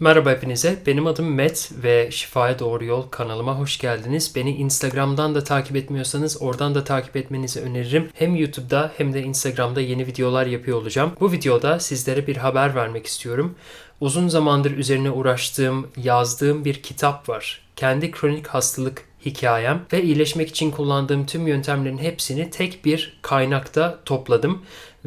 Merhaba hepinize. Benim adım Met ve Şifaya Doğru Yol kanalıma hoş geldiniz. Beni Instagram'dan da takip etmiyorsanız oradan da takip etmenizi öneririm. Hem YouTube'da hem de Instagram'da yeni videolar yapıyor olacağım. Bu videoda sizlere bir haber vermek istiyorum. Uzun zamandır üzerine uğraştığım, yazdığım bir kitap var. Kendi kronik hastalık hikayem ve iyileşmek için kullandığım tüm yöntemlerin hepsini tek bir kaynakta topladım.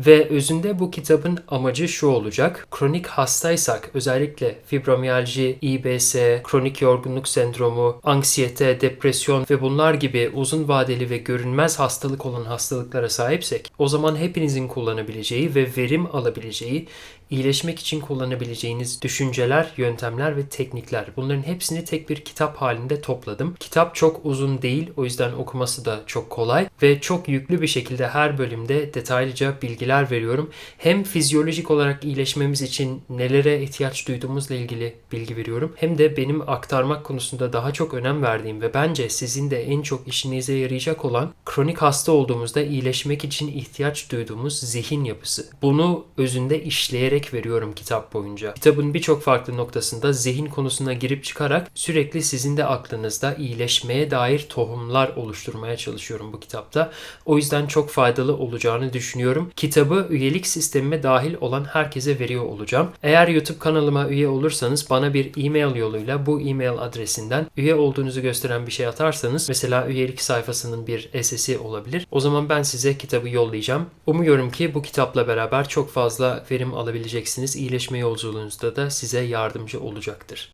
Ve özünde bu kitabın amacı şu olacak. Kronik hastaysak özellikle fibromiyalji, İBS, kronik yorgunluk sendromu, anksiyete, depresyon ve bunlar gibi uzun vadeli ve görünmez hastalık olan hastalıklara sahipsek o zaman hepinizin kullanabileceği ve verim alabileceği iyileşmek için kullanabileceğiniz düşünceler, yöntemler ve teknikler. Bunların hepsini tek bir kitap halinde topladım. Kitap çok uzun değil, o yüzden okuması da çok kolay ve çok yüklü bir şekilde her bölümde detaylıca bilgiler veriyorum. Hem fizyolojik olarak iyileşmemiz için nelere ihtiyaç duyduğumuzla ilgili bilgi veriyorum. Hem de benim aktarmak konusunda daha çok önem verdiğim ve bence sizin de en çok işinize yarayacak olan kronik hasta olduğumuzda iyileşmek için ihtiyaç duyduğumuz zihin yapısı. Bunu özünde işleyerek veriyorum kitap boyunca. Kitabın birçok farklı noktasında zihin konusuna girip çıkarak sürekli sizin de aklınızda iyileşmeye dair tohumlar oluşturmaya çalışıyorum bu kitapta. O yüzden çok faydalı olacağını düşünüyorum. Kitabı üyelik sistemime dahil olan herkese veriyor olacağım. Eğer YouTube kanalıma üye olursanız bana bir e-mail yoluyla bu e-mail adresinden üye olduğunuzu gösteren bir şey atarsanız mesela üyelik sayfasının bir SS'i olabilir. O zaman ben size kitabı yollayacağım. Umuyorum ki bu kitapla beraber çok fazla verim alabileceksiniz. İyileşme yolculuğunuzda da size yardımcı olacaktır.